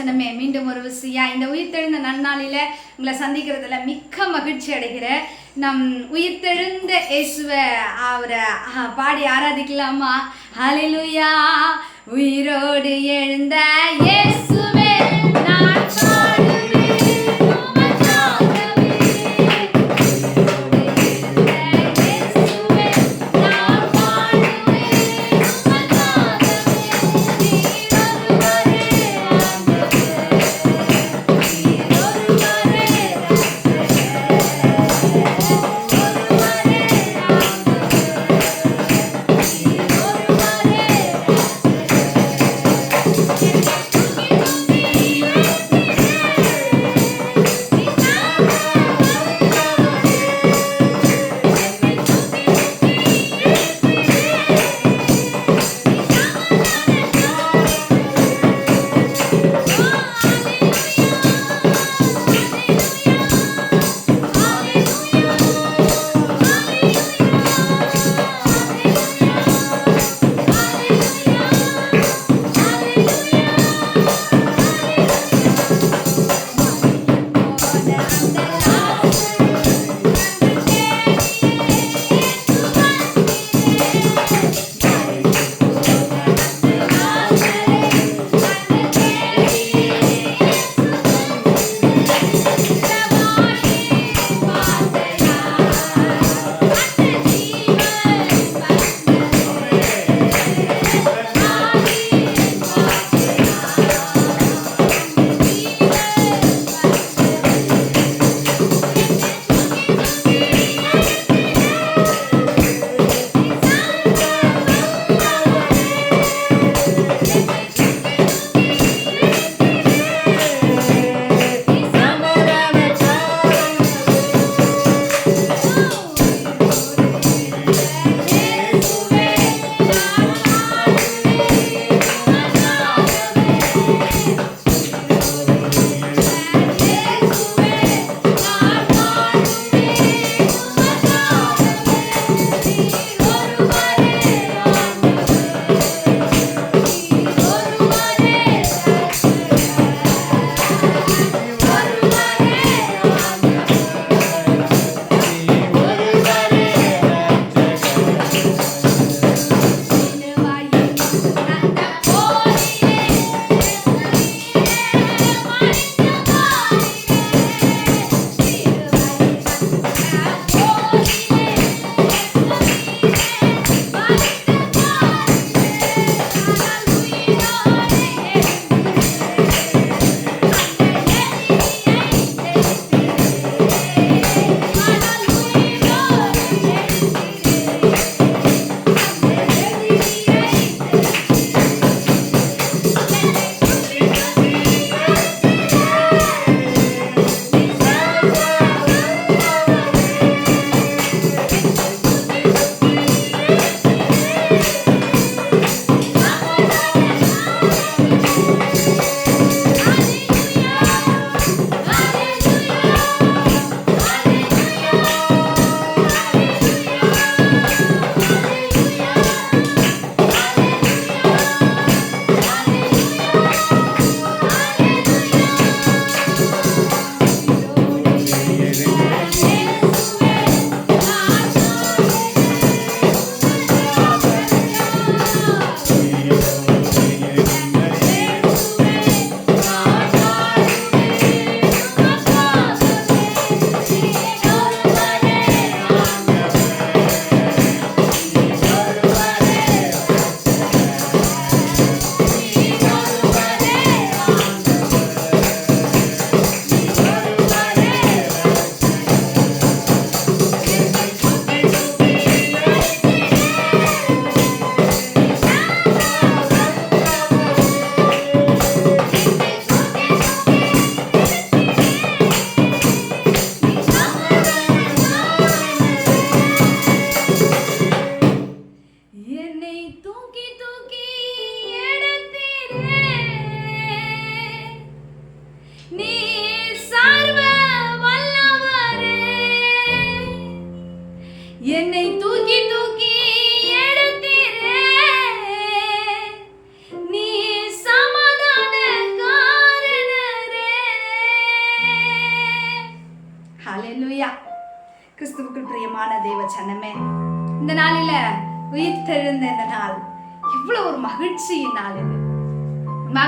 வசனமே மீண்டும் ஒரு விசியா. இந்த உயிர்த்தெழுந்த நன்னாளில உங்களை சந்திக்கிறதுல மிக்க மகிழ்ச்சி அடைகிற நம் உயிர்த்தெழுந்த இயேசுவ அவரை பாடி ஆராதிக்கலாமா? ஹalleluya உயிரோடு எழுந்த இயேசு.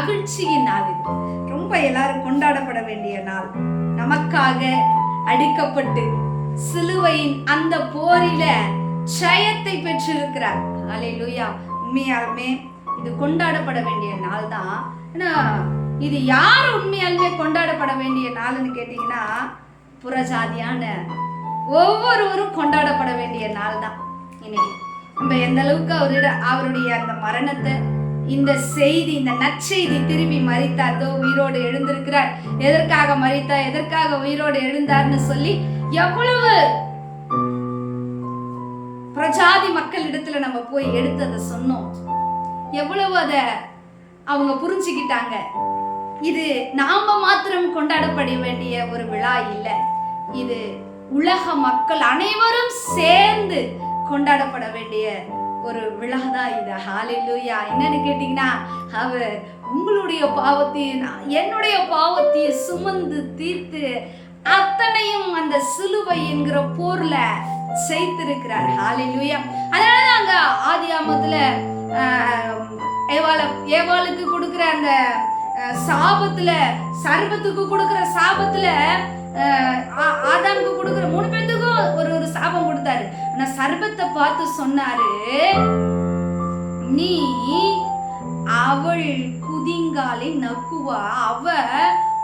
மகிழ்ச்சியின் நாள் இது. ரொம்ப எல்லாரும் கொண்டாடப்பட வேண்டிய நாள். நமக்காக அடிக்கப்பட்டு சிலுவையின் அந்த போரில ஜெயத்தை பெற்றிருக்கிறார். அல்லேலூயா உண்மையாலுமே இது கொண்டாடப்பட வேண்டிய நாள் தான் ஏன்னா இது யார் உண்மையாலுமே கொண்டாடப்பட வேண்டிய நாள்னு கேட்டிங்கன்னா புறஜாதியான ஒவ்வொருவரும் கொண்டாடப்பட வேண்டிய நாள் தான் இன்னைக்கு நம்ம எந்த அளவுக்கு அவருடைய அவருடைய அந்த மரணத்தை இந்த செய்தி இந்த நற்செய்தி திரும்பி மறித்தார் தோ உயிரோடு எழுந்திருக்கிறார். எதற்காக மறித்தார் எதற்காக உயிரோடு எழுந்தார்னு சொல்லி எவ்வளவு பிரஜாதி மக்கள் இடத்துல நம்ம போய் எடுத்து அதை சொன்னோம். எவ்வளவு அத அவங்க புரிஞ்சுக்கிட்டாங்க. இது நாம மாத்திரம் கொண்டாடப்பட வேண்டிய ஒரு விழா இல்லை. இது உலக மக்கள் அனைவரும் சேர்ந்து கொண்டாடப்பட வேண்டிய ஒரு விழா தான் இது? ஹாலையிலூயா என்னன்னு கேட்டிங்கன்னா அவர் உங்களுடைய பாவத்தையும் நான் என்னுடைய பாவத்தையும் சுமந்து தீர்த்து அத்தனையும் அந்த சிலுவை என்கிற போர்ல செய்திருக்கிறார் ஹாலையிலூயா அதனால அங்க ஆதி ஆமத்துல ஏவாள ஏவாளுக்கு கொடுக்குற அந்த சாபத்துல சர்வத்துக்கு கொடுக்குற சாபத்துல ஆதாமுக்கு கொடுக்குற மூணு பேத்துக்கும் ஒரு ஒரு சாபம் கொடுத்தாரு. ஆனா சர்பத்தை பார்த்து சொன்னாரு நீ அவள் குதிங்காலை நக்குவா? அவ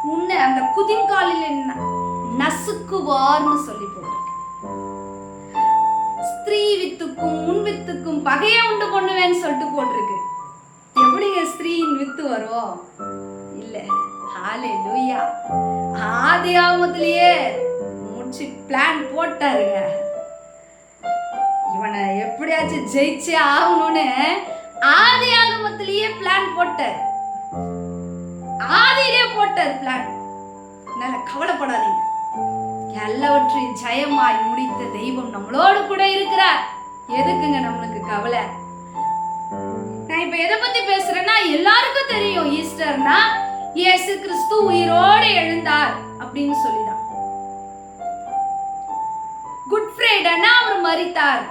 உன்னை அந்த குதிங்காலில் ந- நசுக்குவார்னு சொல்லி போட்டிருக்கு. ஸ்திரீ வித்துக்கும் முன் வித்துக்கும் பகையை உண்டு பண்ணுவேன்னு சொல்லிட்டு போட்டிருக்கு. எப்படிங்க ஸ்திரீயின் வித்து வரும்? இல்ல. ஹாலே ஆதி ஆமத்திலேயே முடிச்சு பிளான் போட்டாருங்க. இவனை எப்படியாச்சும் ஜெயிச்சே ஆகணும்னு ஆதி ஆகமத்திலேயே பிளான் போட்டார். ஆதியிலே போட்டார் பிளான் நல்ல கவலைப்படாதீங்க. எல்லாவற்றையும் ஜெயமாய் முடித்த தெய்வம் நம்மளோடு கூட இருக்கிறார். எதுக்குங்க நம்மளுக்கு கவலை? நான் இப்ப எதை பத்தி பேசுறேன்னா எல்லாருக்கும் தெரியும் ஈஸ்டர்னா இயேசு கிறிஸ்து உயிரோடு எழுந்தார் அப்படின்னு சொல்லிதான். குட் ஃப்ரைடேனா அவர் மறித்தார்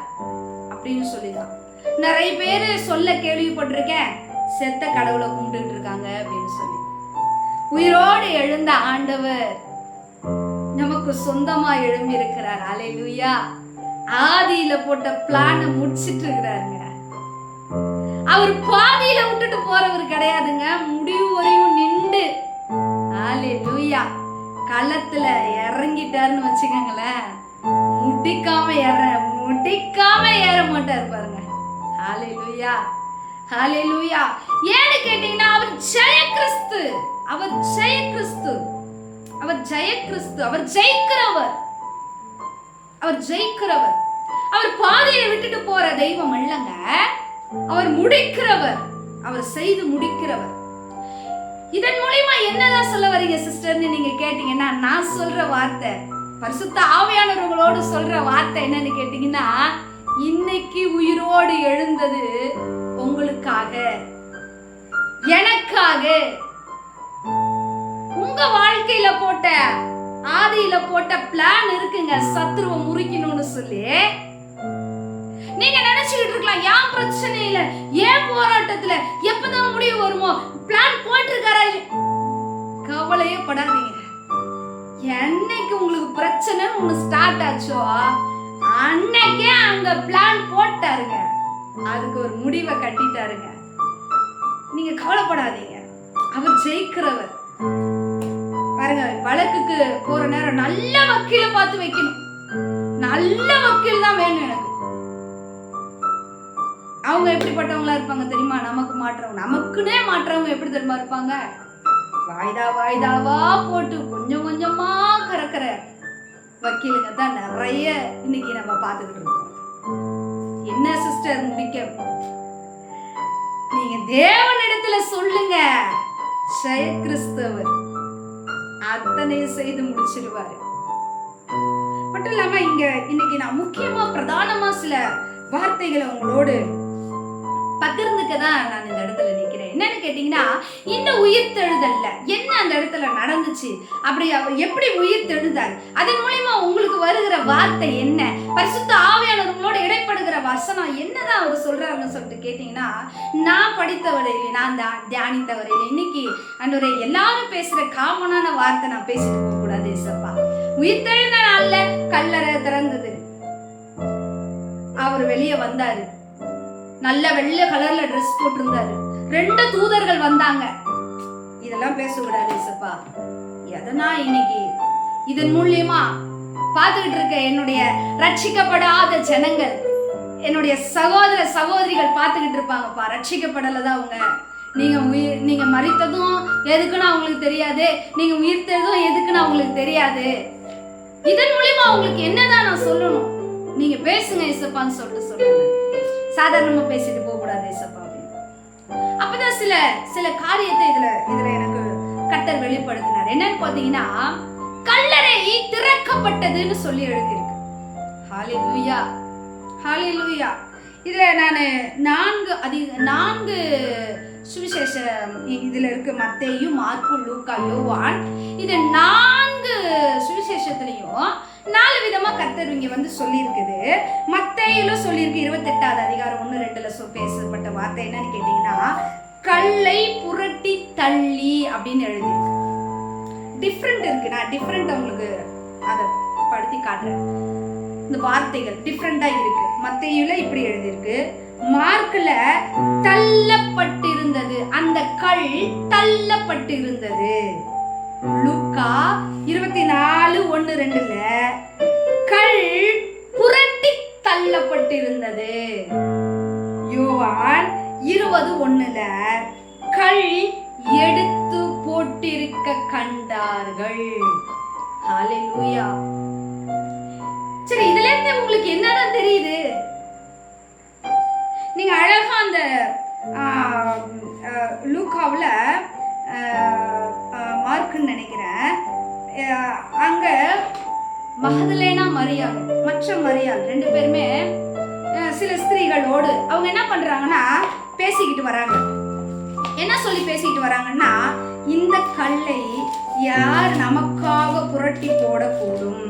அப்படின்னு சொல்லிதான். நிறைய பேர் சொல்ல கேள்விப்பட்டிருக்கேன். செத்த கடவுளை கும்பிட்டு இருக்காங்க அப்படின்னு சொல்லி. உயிரோடு எழுந்த ஆண்டவர் நமக்கு சொந்தமா எழும்பி இருக்கிறார் அலை லூயா ஆதியில போட்ட பிளான முடிச்சிட்டு இருக்கிறாருங்க. அவர் பாதியில விட்டுட்டு போறவர் கிடையாதுங்க. முடிவு வரையும் உண்டு ஆலி லூயா களத்துல இறங்கிட்டாருன்னு வச்சுக்கோங்களேன். முடிக்காம ஏற முடிக்காம ஏற மாட்டார் பாருங்க. ஹalleluya லூயா ஏன்னு கேட்டீங்கன்னா அவர் ஜெய கிறிஸ்து அவர் ஜெய கிறிஸ்து அவர் ஜெய கிறிஸ்து அவர் ஜெயிக்கிறவர். அவர் ஜெயிக்கிறவர். அவர் பாதையை விட்டுட்டு போற தெய்வம் இல்லைங்க அவர் முடிக்கிறவர். அவர் செய்து முடிக்கிறவர். இதன் மூலியமா என்னதான் சொல்ல வரீங்க சிஸ்டர்னு நீங்க கேட்டீங்கன்னா நான் சொல்ற வார்த்தை பரிசுத்த ஆவியானவர்களோடு சொல்ற வார்த்தை என்னன்னு கேட்டீங்கன்னா இன்னைக்கு உயிரோடு எழுந்தது உங்களுக்காக. எனக்காக. உங்க வாழ்க்கையில போட்ட ஆதியில போட்ட பிளான் இருக்குங்க. சத்ருவை முறிக்கணும்னு சொல்லி நீங்க நினைச்சுக்கிட்டு இருக்கலாம் ஏன் பிரச்சனை இல்ல. ஏன் போராட்டத்துல எப்பதான் முடிவு வருமோ? பிளான் போட்டிருக்காரா இல்லையா? கவலையே படாதீங்க. என்னைக்கு உங்களுக்கு பிரச்சனை ஒண்ணு ஸ்டார்ட் ஆச்சோ அன்னைக்கே அங்க பிளான் போட்டாருங்க. அதுக்கு ஒரு முடிவை கட்டிட்டாருங்க. நீங்க கவலைப்படாதீங்க. அவர் ஜெயிக்கிறவர். பாருங்க வழக்குக்கு போற நேரம் நல்ல வக்கீல பார்த்து வைக்கணும். நல்ல வக்கீல் தான் வேணும் எனக்கு. அவங்க எப்படிப்பட்டவங்களா இருப்பாங்க தெரியுமா? நமக்கு மாற்றவங்க. நமக்குனே மாற்றவங்க எப்படி தெரியுமா இருப்பாங்க? வாய்தா வாய்தாவா போட்டு கொஞ்சம் கொஞ்சமா கறக்கிற வக்கீலுங்க தான் நிறைய இன்னைக்கு நம்ம பார்த்துக்கிட்டு இருக்கோம். என்ன சிஸ்டர் முடிக்க? நீங்க தேவனிடத்துல சொல்லுங்க. ஜெய கிறிஸ்தவர் அத்தனையும் செய்து முடிச்சிருவாரு. மட்டும் இல்லாம இங்க இன்னைக்கு நான் முக்கியமா பிரதானமா சில வார்த்தைகளை உங்களோடு பகிர்ந்துக்க தான் நான் இந்த இடத்துல நிக்கிறேன். என்னன்னு கேட்டீங்கன்னா இந்த உயிர் தெழுதல்ல. என்ன அந்த இடத்துல நடந்துச்சு? அப்படி அவர் எப்படி உயிர் தெழுதார் அதன் மூலியமா உங்களுக்கு வருகிற வார்த்தை என்ன? பரிசுத்த ஆவியானவர்களோட இடைப்படுகிற வசனம் என்னதான் அவர் சொல்றாருன்னு சொல்லிட்டு கேட்டீங்கன்னா நான் படித்தவரையிலே நான் தான் தியானித்தவரையிலே இன்னைக்கு அன்றைய எல்லாரும் பேசுற காமனான வார்த்தை நான் பேசிட்டு போக கூடாது சப்பா உயிர் தெழுந்த நாள்ல கல்லறை திறந்தது. அவர் வெளியே வந்தாரு. நல்ல வெள்ளை கலர்ல ட்ரெஸ் போட்டிருந்தாரு. ரெண்டு தூதர்கள் வந்தாங்க. இதெல்லாம் பேசக்கூடாது ஏசப்பா எதனா இன்னைக்கு? இதன் மூலியமா பார்த்துக்கிட்டு இருக்க என்னுடைய ரட்சிக்கப்படாத ஜனங்கள் என்னுடைய சகோதர சகோதரிகள் பார்த்துக்கிட்டு இருப்பாங்கப்பா. ரட்சிக்கப்படலதான் அவங்க? நீங்கள் உயிர் நீங்கள் மறித்ததும் எதுக்குன்னு அவங்களுக்கு தெரியாது? நீங்கள் உயிர்த்ததும் எதுக்குன்னு அவங்களுக்கு தெரியாது? இதன் மூலியமா அவங்களுக்கு என்னதான் நான் சொல்லணும்? நீங்கள் பேசுங்க இசப்பான்னு சொல்லிட்டு சொல்லுங்க சாதாரணமா பேசிட்டு போக கூடாது ஏசப்பா அப்பதான் சில சில காரியத்தை இதுல இதுல எனக்கு கர்த்தர் வெளிப்படுத்தினார். என்னன்னு பாத்தீங்கன்னா கல்லறை திறக்கப்பட்டதுன்னு சொல்லி எழுதியிருக்கு. ஹாலி லூய்யா இதுல நான் நான்கு அதிக நான்கு சுவிசேஷம் இதுல இருக்கு. மத்தையும் மார்க்கு லூக்கா யோவான். இது நான்கு சுவிசேஷத்துலயும் நாலு விதமா கர்த்தர் இங்க வந்து சொல்லியிருக்குது. மத்தேயில சொல்லியிருக்கு இருபத்தெட்டாவது அதிகாரம் ஒன்று ரெண்டுல சொ பேசப்பட்ட வார்த்தை என்னன்னு கேட்டீங்கன்னா கல்லை புரட்டி தள்ளி அப்படின்னு எழுதியிருக்கு. டிஃப்ரெண்ட் இருக்கு. நான் டிஃப்ரெண்ட் உங்களுக்கு அதை படுத்தி காட்டுறேன். இந்த வார்த்தைகள் டிஃப்ரெண்டா இருக்கு. மத்தையில இப்படி எழுதியிருக்கு. மார்க்ல தள்ளப்பட்டிருந்தது. அந்த கல் தள்ளப்பட்டிருந்தது. லூக்கா இருபத்தி நாலு ஒண்ணு ரெண்டுல கல் புரட்டி தள்ளப்பட்டிருந்தது. யோவான் இருபது ஒண்ணுல கல் எடுத்து போட்டிருக்க கண்டார்கள். ஹalleluya. சரி இதுல இருந்து உங்களுக்கு என்னதான் தெரியுது? நீங்க அழகா அந்த லூக்காவில் மார்க்குன்னு நினைக்கிறேன். அங்கே அங்க மகதலேனா மரியாள் மற்ற மரியாள் ரெண்டு பேருமே சில ஸ்திரீகளோடு அவங்க என்ன பண்றாங்கன்னா பேசிக்கிட்டு வராங்க. என்ன சொல்லி பேசிக்கிட்டு வராங்கன்னா இந்த கல்லை யார் நமக்காக புரட்டி போடக்கூடும்.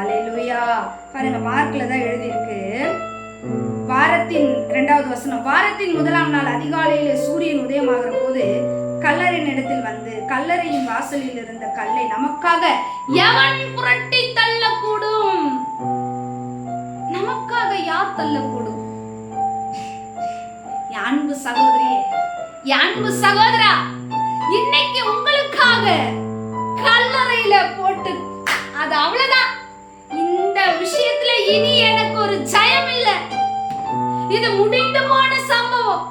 அலையிலுயா. பாருங்க மார்க்ல தான் எழுதியிருக்கு. வாரத்தின் இரண்டாவது வசனம் வாரத்தின் முதலாம் நாள் அதிகாலையில் சூரியன் உதயமாகிற போது கல்லறையின் இடத்தில் வந்து கல்லறையின் வாசலில் இருந்த கல்லை நமக்காக எவன் புரட்டி தள்ளக்கூடும்? நமக்காக யார் தள்ளக்கூடும்? அன்பு சகோதரியே அன்பு சகோதரா இன்னைக்கு உங்களுக்காக கல்லறையில போட்டு அது அவ்வளவுதான். இந்த விஷயத்துல இனி எனக்கு ஒரு ஜெயம் இல்லை இது முடிந்து போன சம்பவம்.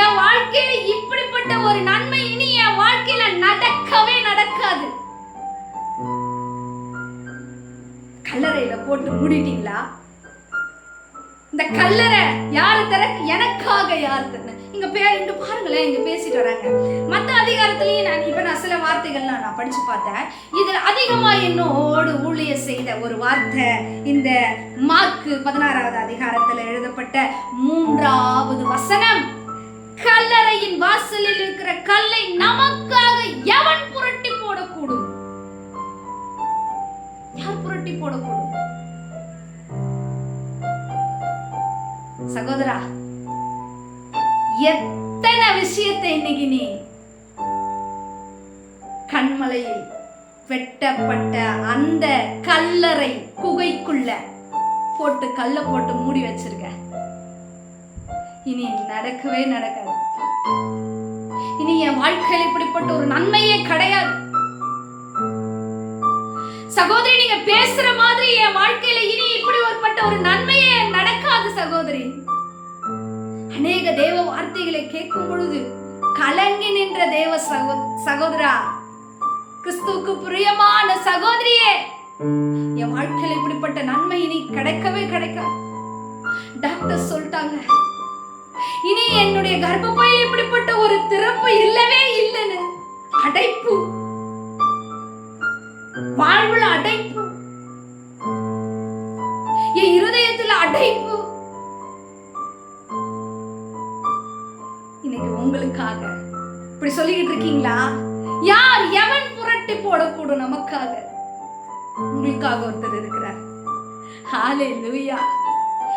என் வாழ்க்கையில இப்படிப்பட்ட ஒரு நன்மை இனி என் வாழ்க்கையில நடக்கவே நடக்காது. கல்லறையில போட்டு மூடிட்டீங்களா? இந்த கல்லறை யாரு தர எனக்காக யார் தர இங்க பேருந்து பாருங்களேன் இங்க பேசிட்டு வராங்க. மத்த அதிகாரத்திலயும் நான் இப்ப நான் சில வார்த்தைகள் நான் படிச்சு பார்த்தேன். இதுல அதிகமா என்னோடு ஊழிய செய்த ஒரு வார்த்தை இந்த மாக்கு பதினாறாவது அதிகாரத்துல எழுதப்பட்ட மூன்றாவது வசனம். கல்லறையின் வாசலில் இருக்கிற கல்லை நமக்காக எவன் புரட்டி போடக்கூடும்? யார் புரட்டி போடக்கூடும்? சகோதரா எத்தனை விஷயத்தை இன்னைக்கு நீ கண்மலையில் வெட்டப்பட்ட அந்த கல்லறை குகைக்குள்ள போட்டு கல்ல போட்டு மூடி வச்சிருக்க? இனி நடக்கவே நடக்காது. இனி என் வாழ்க்கையில் இப்படிப்பட்ட ஒரு நன்மையே கிடையாது. சகோதரி நீங்க பேசுற மாதிரி என் வாழ்க்கையில இனி இப்படி ஒருப்பட்ட ஒரு நன்மையே நடக்காது சகோதரி. அநேக தேவ வார்த்தைகளை கேட்கும் பொழுது கலங்கி நின்ற தேவ சகோ- சகோதரா கிறிஸ்துவுக்கு பிரியமான சகோதரியே என் வாழ்க்கையில் இப்படிப்பட்ட நன்மை இனி கிடைக்கவே கிடைக்காது. டாக்டர் சொல்லிட்டாங்க இனி என்னுடைய கர்ப்பப்பையில் இப்படிப்பட்ட ஒரு திறப்பு இல்லவே இல்லைன்னு. அடைப்பு. வாழ்வுல அடைப்பு. என் இருதயத்துல அடைப்பு. இன்னைக்கு உங்களுக்காக. இப்படி சொல்லிக்கிட்டு இருக்கீங்களா? யார் எவன் புரட்டி போடக்கூடும் நமக்காக? உங்களுக்காக ஒருத்தர் இருக்கிறார். ஹாலே லூயா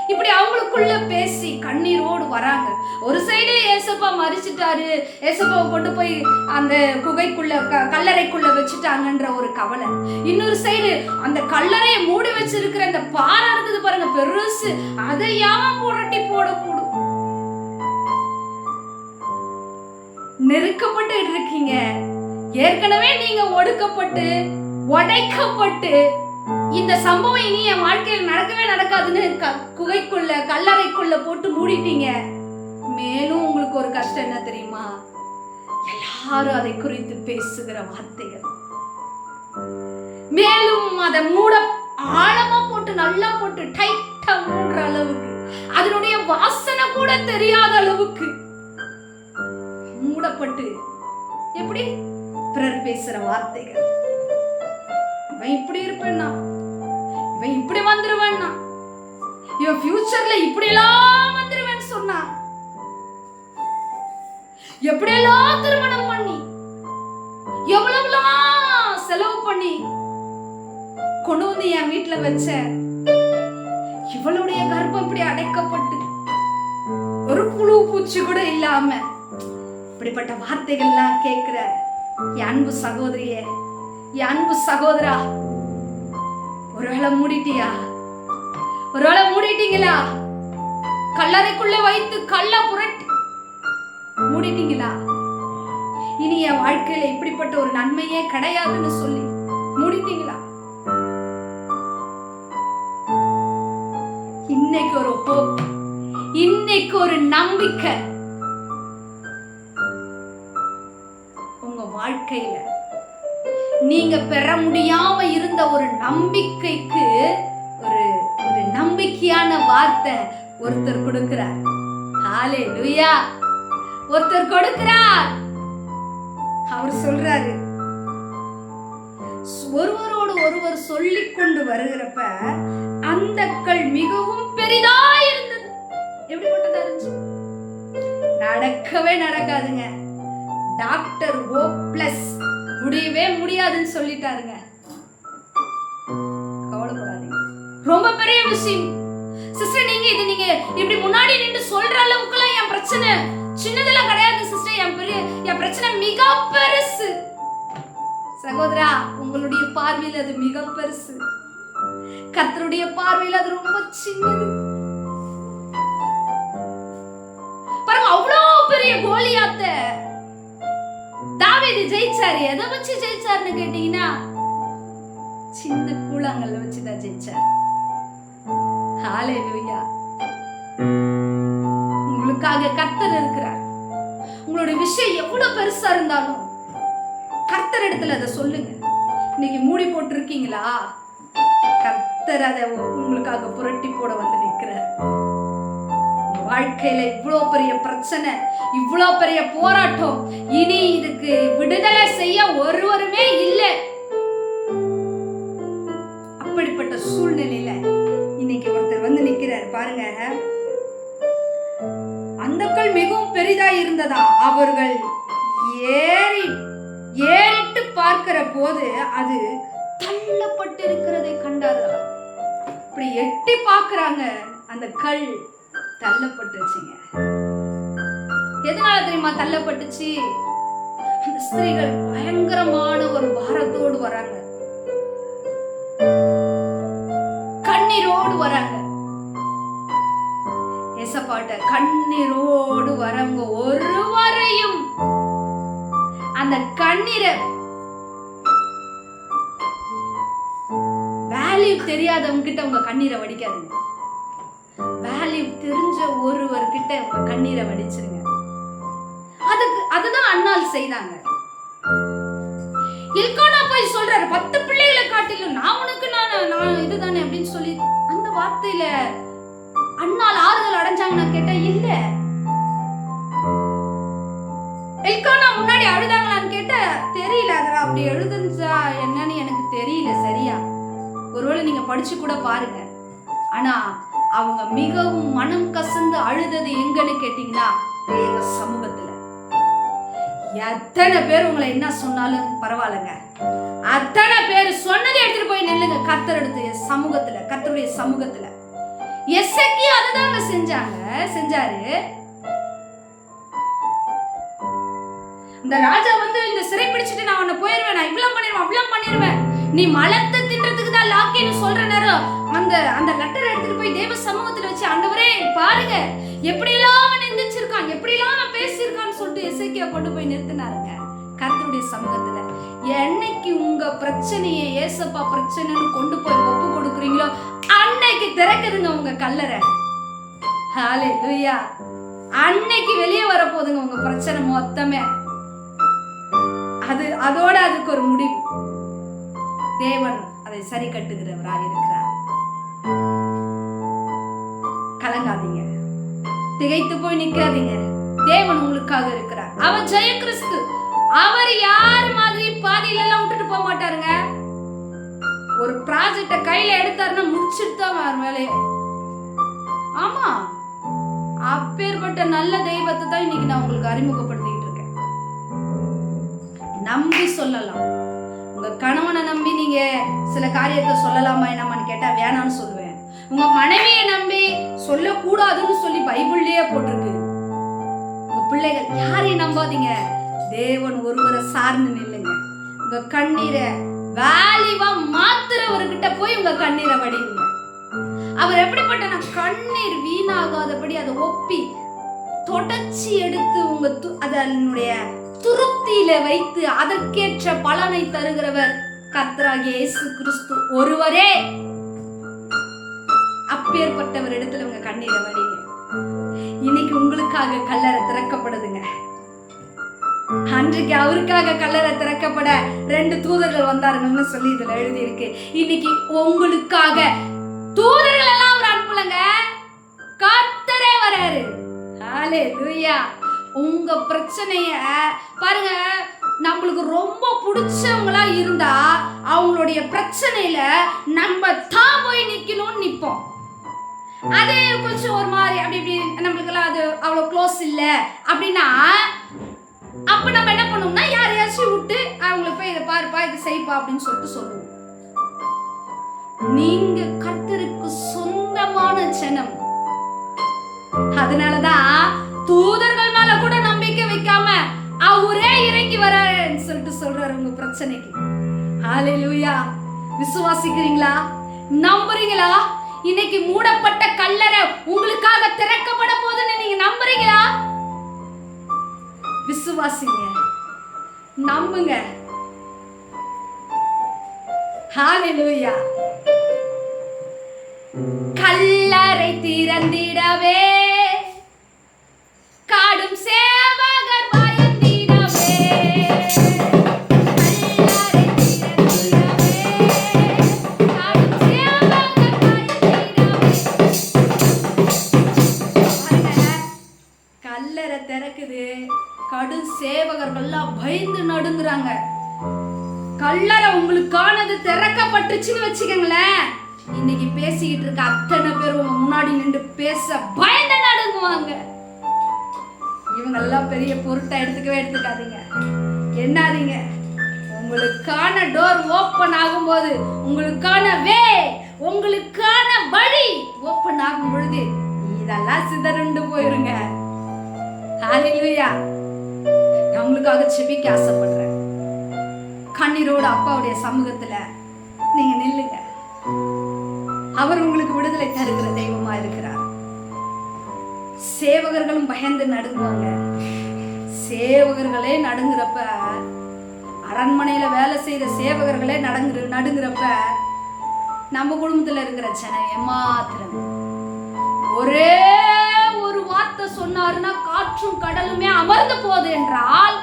இப்படி அவங்களுக்குள்ள பேசி கண்ணீரோடு வராங்க. ஒரு சைடு ஏசப்பா மறிச்சிட்டாரு. ஏசப்பாவை கொண்டு போய் அந்த குகைக்குள்ள க- கல்லறைக்குள்ள வச்சுட்டாங்கன்ற ஒரு கவலை. இன்னொரு சைடு அந்த கல்லறையை மூடி வச்சிருக்கிற அந்த பாறை இருக்குது பாருங்க பெருசு. அதை யாவன் புரட்டி போடக்கூடும். நெருக்கப்பட்டு இருக்கீங்க. ஏற்கனவே நீங்க ஒடுக்கப்பட்டு உடைக்கப்பட்டு இந்த சம்பவம் இனி என் வாழ்க்கையில் நடக்கவே நடக்காதுன்னு குகைக்குள்ள கல்லறைக்குள்ள போட்டு மூடிட்டீங்க. மேலும் உங்களுக்கு ஒரு கஷ்டம் என்ன தெரியுமா? எல்லாரும் அதை குறித்து பேசுகிற வார்த்தைகள். மேலும் அதை மூட ஆழமா போட்டு நல்லா போட்டு டைட்டா மூடுற அளவுக்கு அதனுடைய வாசனை கூட தெரியாத அளவுக்கு மூடப்பட்டு எப்படி? பிறர் பேசுற வார்த்தைகள். இவன் இப்படி இருப்பேன்னா? இவன் இப்படி வந்துருவேன்னா? இவன் ஃபியூச்சர்ல இப்படி எல்லாம் வந்துருவேன்னு சொன்னா? எப்படியெல்லாம் திருமணம் பண்ணி? எவ்வளவுலாம் செலவு பண்ணி? கொண்டு வந்து என் வீட்டுல வச்ச இவளுடைய கர்ப்பம் இப்படி அடைக்கப்பட்டு ஒரு புழு பூச்சி கூட இல்லாம இப்படிப்பட்ட வார்த்தைகள்லாம் கேட்கிற என் அன்பு சகோதரியே என் அன்பு சகோதரா ஒருவேளை மூடிட்டியா? ஒருவேளை மூடிட்டீங்களா? கல்லறைக்குள்ள வைத்து கள்ள புரட்டி மூடிட்டீங்களா? இனி என் வாழ்க்கையில இப்படிப்பட்ட ஒரு நன்மையே கிடையாதுன்னு சொல்லி மூடிட்டீங்களா? இன்னைக்கு ஒரு ஹோப் இன்னைக்கு ஒரு நம்பிக்கை. உங்க வாழ்க்கையில நீங்க பெற முடியாம இருந்த ஒரு நம்பிக்கைக்கு ஒரு ஒரு நம்பிக்கையான வார்த்தை ஒருத்தர் கொடுக்கிறார். ஹாலே லுயா ஒருத்தர் கொடுக்கிறார். அவர் சொல்றாரு ஒருவரோடு ஒருவர் சொல்லிக் கொண்டு வருகிறப்ப அந்த கல் மிகவும் பெரிதா இருந்தது எப்படிப்பட்டதா இருந்துச்சு நடக்கவே நடக்காதுங்க. டாக்டர் ஓ பிளஸ் முடியவே முடியாதுன்னு சொல்லிட்டாருங்க. கவலைப்படாதீங்க. ரொம்ப பெரிய விஷயம். சிஸ்டர் நீங்க இது நீங்க இப்படி முன்னாடி நின்று சொல்ற அளவுக்குலாம் என் பிரச்சனை சின்னதெல்லாம் கிடையாது சிஸ்டர் என் பெரிய என் பிரச்சனை மிக பெருசு. சகோதரா உங்களுடைய பார்வையில் அது மிக பெருசு. கர்த்தருடைய பார்வையில் அது ரொம்ப சின்னது. பாருங்க அவ்வளோ பெரிய கோலியாத்த தாவீது ஜெயிச்சாரு. எதை வச்சு ஜெயிச்சாருன்னு கேட்டீங்கன்னா சின்ன கூழாங்கல்ல வச்சுதான் ஜெயிச்சார். உங்களுக்காக கர்த்தர் இருக்கிறார். உங்களுடைய விஷயம் எவ்வளவு பெருசா இருந்தாலும் கர்த்தர் இடத்துல அதை சொல்லுங்க. இன்னைக்கு மூடி போட்டிருக்கீங்களா? கர்த்தர் அதை உங்களுக்காக புரட்டி போட வந்து நிற்கிறார். வாழ்க்கையில இவ்வளோ பெரிய பிரச்சனை இவ்வளோ பெரிய போராட்டம் இனி இதுக்கு விடுதலை செய்ய ஒருவருமே இல்லை. அப்படிப்பட்ட சூழ்நிலையில இன்னைக்கு ஒருத்தர் வந்து நிக்கிறார் பாருங்க. அந்த கல் மிகவும் பெரிதா இருந்ததா? அவர்கள் ஏறி ஏறிட்டு பார்க்கிற போது அது தள்ளப்பட்டிருக்கிறதை கண்டார்களா? இப்படி எட்டி பார்க்கறாங்க அந்த கல். தள்ளப்பட்டுச்சுங்க எதனால தெரியுமா தள்ளப்பட்டுச்சு? அந்த ஸ்திரீகள் பயங்கரமான ஒரு பாரத்தோடு வராங்க. கண்ணீரோடு வராங்க. எசப்பாட்ட கண்ணீரோடு வரவங்க ஒருவரையும் அந்த கண்ணீரை வேல்யூ தெரியாதவங்க கிட்ட உங்க கண்ணீரை வடிக்காதீங்க. தெரிஞ்ச ஒருவர்கிட்ட உங்க கண்ணீரை வடிச்சிருங்க. அதுக்கு அதுதான் அண்ணால் செய்தாங்க. இல்கானா போய் சொல்றாரு பத்து பிள்ளைகளை காட்டிலும் நான் உனக்கு நான் நான் இதுதானே அப்படின்னு சொல்லி அந்த வார்த்தையில அண்ணால் ஆறுதல் அடைஞ்சாங்கன்னா கேட்டா இல்ல. இல்கானா முன்னாடி அழுதாங்களான்னு கேட்டா தெரியல அதெல்லாம் அப்படி எழுதுஞ்சா என்னன்னு எனக்கு தெரியல சரியா. ஒருவேளை நீங்க படிச்சு கூட பாருங்க. ஆனா அவங்க மிகவும் மனம் கசந்து அழுதது எங்கன்னு கேட்டீங்கன்னா தேவ சமூகத்துல. எத்தனை பேர் உங்களை என்ன சொன்னாலும் பரவாயில்லைங்க. அத்தனை பேர் சொன்னதை எடுத்துட்டு போய் நில்லுங்க கத்தர் எடுத்து சமூகத்துல கத்தருடைய சமூகத்துல. எசக்கி அதுதாங்க செஞ்சாங்க செஞ்சாரு. இந்த ராஜா வந்து இந்த சிறை பிடிச்சிட்டு நான் உன்னை போயிருவேன் நான் இவ்வளவு பண்ணிடுவேன் அவ்வளவு பண்ணிடுவேன். நீ மலத்தை தின்றதுக்கு தான் லாக்கின்னு சொல்ற நேரம் அந்த அந்த லெட்டரை எடுத்துட்டு போய் தேவ சமூகத்துல வச்சு ஆண்டவரே பாருங்க எப்படியெல்லாம் அவன் நிந்திச்சிருக்கான் எப்படியெல்லாம் அவன் பேசியிருக்கான்னு சொல்லிட்டு இசைக்கிய கொண்டு போய் நிறுத்தினாருங்க. கர்த்தருடைய சமூகத்துல என்னைக்கு உங்க பிரச்சனையை ஏசப்பா பிரச்சனைன்னு கொண்டு போய் ஒப்பு கொடுக்குறீங்களோ அன்னைக்கு திறக்குதுங்க உங்க கல்லறை. ஹாலே லூயா அன்னைக்கு வெளியே வரப்போகுதுங்க உங்க பிரச்சனை மொத்தமே. அது அதோட அதுக்கு ஒரு முடிவு. தேவன் அதை சரி கட்டுகிறவராக இருக்கிறார் கலங்காதீங்க. திகைத்து போய் நிக்காதீங்க தேவன் உங்களுக்காக இருக்கிறார். அவர் ஜெய கிறிஸ்து. அவர் யார் மாதிரி பாதியில எல்லாம் விட்டுட்டு போக மாட்டாருங்க? ஒரு ப்ராஜெக்ட கையில எடுத்தாருன்னா முடிச்சிட்டு தான் மேலே. ஆமா. அப்பேற்பட்ட நல்ல தெய்வத்தை தான் இன்னைக்கு நான் உங்களுக்கு அறிமுகப்படுத்திட்டு இருக்கேன். நம்பி சொல்லலாம். உங்க கணவனை நம்பி நீங்க சில காரியத்தை சொல்லலாமா என்னமான்னு கேட்டா வேணாம்னு சொல்லுவேன். உங்க மனைவியை நம்பி சொல்லக்கூடாதுன்னு சொல்லி பைபிள்லயே போட்டிருக்கு. உங்க பிள்ளைகள் யாரையும் நம்பாதீங்க. தேவன் ஒருவரை சார்ந்து நில்லுங்க. உங்க கண்ணீரை வேலிவா மாத்துறவர்கிட்ட போய் உங்க கண்ணீரை வடிங்க அவர் எப்படிப்பட்ட கண்ணீர் வீணாகாதபடி அதை ஒப்பி தொடச்சி எடுத்து உங்க து- அதனுடைய துருப்தியில வைத்து அதற்கேற்ற பலனை தருகிறவர் கர்த்தராகிய இயேசு கிறிஸ்து. ஒருவரே. அப்பேற்பட்டவர் இடத்துல உங்க கண்ணீரை வடிங்க. இன்னைக்கு உங்களுக்காக கல்லறை திறக்கப்படுதுங்க. அன்றைக்கு அவருக்காக கல்லறை திறக்கப்பட ரெண்டு தூதர்கள் வந்தாருங்கன்னு சொல்லி இதுல எழுதி இருக்கு இன்னைக்கு உங்களுக்காக தூதர்கள் எல்லாம் அவர் அனுப்பலங்க கர்த்தரே வராரு. ஹalleluya. உங்க பிரச்சனைய பாருங்க நம்மளுக்கு ரொம்ப பிடிச்சவங்களா இருந்தா அவங்களுடைய பிரச்சனையில நம்ம தான் போய் நிக்கணும்னு நிப்போம். அதே கொஞ்சம் ஒரு மாதிரி அப்படி இப்படி நம்மளுக்கெல்லாம் அது அவ்வளோ க்ளோஸ் இல்லை. அப்படின்னா அப்ப நம்ம என்ன பண்ணோம்னா யாரையாச்சும் விட்டு அவங்களுக்கு போய் இதை பாருப்பா இதை செய்ப்பா அப்படின்னு சொல்லிட்டு சொல்லுவோம். நீங்க கர்த்தருக்கு சொந்தமான ஜனம். அதனாலதான் தூதர் வைக்காம அவரே இறங்கி வராருன்னு சொல்லிட்டு சொல்றாரு உங்க பிரச்சனைக்கு. ஹalleluya விசுவாசிக்கிறீங்களா? நம்புறீங்களா? இன்னைக்கு மூடப்பட்ட கல்லறை உங்களுக்காக திறக்கப்பட போதுன்னு நீங்க நம்புறீங்களா? விசுவாசிங்க. நம்புங்க. ஹalleluya கல்லறை திறந்திடவே. காடும் சே திறக்கப்பட்டுச்சுன்னு வச்சுக்கோங்களேன். இன்னைக்கு பேசிக்கிட்டு இருக்க அத்தனை பேர் உங்க முன்னாடி நின்று பேச பயந்த நடுங்குவாங்க. இவங்கெல்லாம் பெரிய பொருட்டா எடுத்துக்கவே எடுத்துக்காதீங்க. என்னாதீங்க? உங்களுக்கான டோர் ஓப்பன் ஆகும்போது உங்களுக்கான வே உங்களுக்கான வழி ஓப்பன் ஆகும் பொழுது இதெல்லாம் சிதறண்டு போயிருங்க. ஹalleluya நான் உங்களுக்காக செபிக்க ஆசைப்படுறேன். கண்ணீரோட அப்பாவுடைய சமூகத்துல நீங்க நில்லுங்க. அவர் உங்களுக்கு விடுதலை தருகிற தெய்வமா இருக்கிறார். சேவகர்களும் பயந்து நடுங்குவாங்க. சேவகர்களே நடுங்குறப்ப அரண்மனையில வேலை செய்த சேவகர்களே நடங்குற நடுங்குறப்ப நம்ம குடும்பத்துல இருக்கிற ஜன ஏமாத்திரம். ஒரே ஒரு வார்த்தை சொன்னாருன்னா காற்றும் கடலுமே அமர்ந்து போகுது என்றால்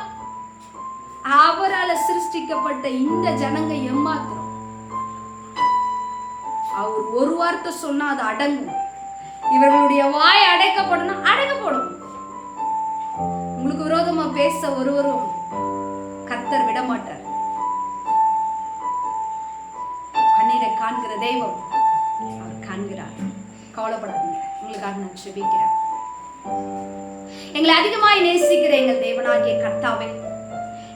அவரால் சிருஷ்டிக்கப்பட்ட இந்த ஜனங்க ஏமாத்திரம். அவர் ஒரு வார்த்தை சொன்னா அது அடங்கும். இவர்களுடைய வாய் அடைக்கப்படணும் அடைக்கப்படும் உங்களுக்கு விரோதமா பேச ஒருவரும் கத்தர் விட மாட்டார் கண்ணீரை காண்கிற தெய்வம் அவர் காண்கிறார். கவலைப்படாதீங்க. உங்களுக்காக நான் செபிக்கிறேன் எங்களை அதிகமாய் நேசிக்கிற எங்கள் தேவனாகிய கர்த்தாவே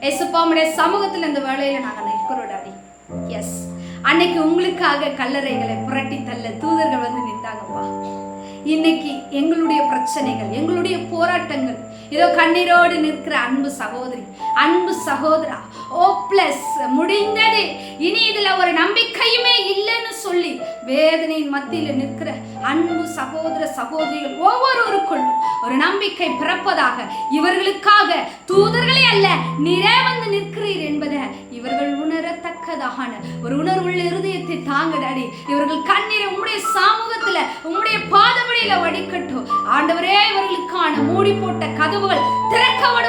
எசுப்பாமுடைய சமூகத்தில் இந்த வேலையில நாங்கள் நிற்கிறோம் டாடி. எஸ் அன்னைக்கு உங்களுக்காக கல்லறைகளை புரட்டி தள்ள தூதர்கள் வந்து நின்றாங்கப்பா. இன்னைக்கு எங்களுடைய பிரச்சனைகள் எங்களுடைய போராட்டங்கள். இதோ கண்ணீரோடு நிற்கிற அன்பு சகோதரி அன்பு சகோதரா ஓ பிளஸ் முடிந்தது. இனி இதுல ஒரு நம்பிக்கையுமே இல்லைன்னு சொல்லி வேதனையின் மத்தியில் நிற்கிற அன்பு சகோதர சகோதரிகள் ஒவ்வொருவருக்குள்ளும் ஒரு நம்பிக்கை பிறப்பதாக இவர்களுக்காக தூதர்களே அல்ல நீரே வந்து நிற்கிறீர் என்பதை இவர்கள் உணரத்தக்கதான ஒரு உணர்வுள்ள இருதயத்தை தாங்க டாடி இவர்கள் கண்ணீரை உங்களுடைய சமூகத்துல உங்களுடைய பாதபடியில வடிக்கட்டும். ஆண்டவரே இவர்களுக்கான மூடி போட்ட கதவுகள் திறக்கப்படுவதற்காக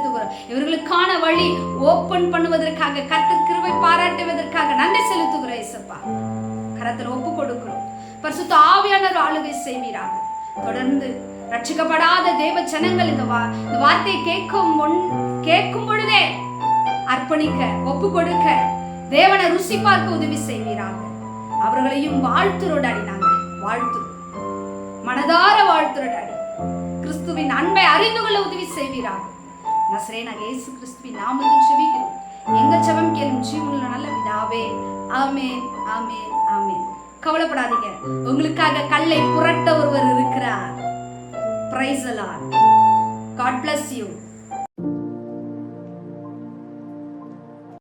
செலுத்துகிறோம். இவர்களுக்கான வழி ஓபன் பண்ணுவதற்காக கர்த்தர் கிருபை பாராட்டுவதற்காக நன்றி செலுத்துகிறோம் இசப்பா கரத்தில் ஒப்பு கொடுக்கிறோம். பரிசுத்த ஆவியானவர் ஆளுகை செய்வீராக. தொடர்ந்து ரட்சிக்கப்படாத தேவ ஜனங்கள் இந்த வா இந்த வார்த்தையை கேட்கும் முன் கேட்கும் பொழுதே அர்ப்பணிக்க ஒப்பு கொடுக்க தேவனை ருசி பார்க்க உதவி செய்வீராக. அவர்களையும் வாழ்த்துறோடாடி நாங்கள். வாழ்த்து. மனதார வாழ்த்துறோடாடி கிறிஸ்துவின் அன்பை அறிந்து கொள்ள உதவி செய்வீராக. நசரேன இயேசு கிறிஸ்துவின் நாமத்தில் ஜெபிக்கிறோம் எங்க ஜெபம் கேளும் ஜீவனுள்ள நல்ல பிதாவே ஆமேன் ஆமேன் ஆமேன். கவலைப்படாதீங்க. உங்களுக்காக கல்லை புரட்ட ஒருவர் இருக்கிறார். Praise Allah God bless you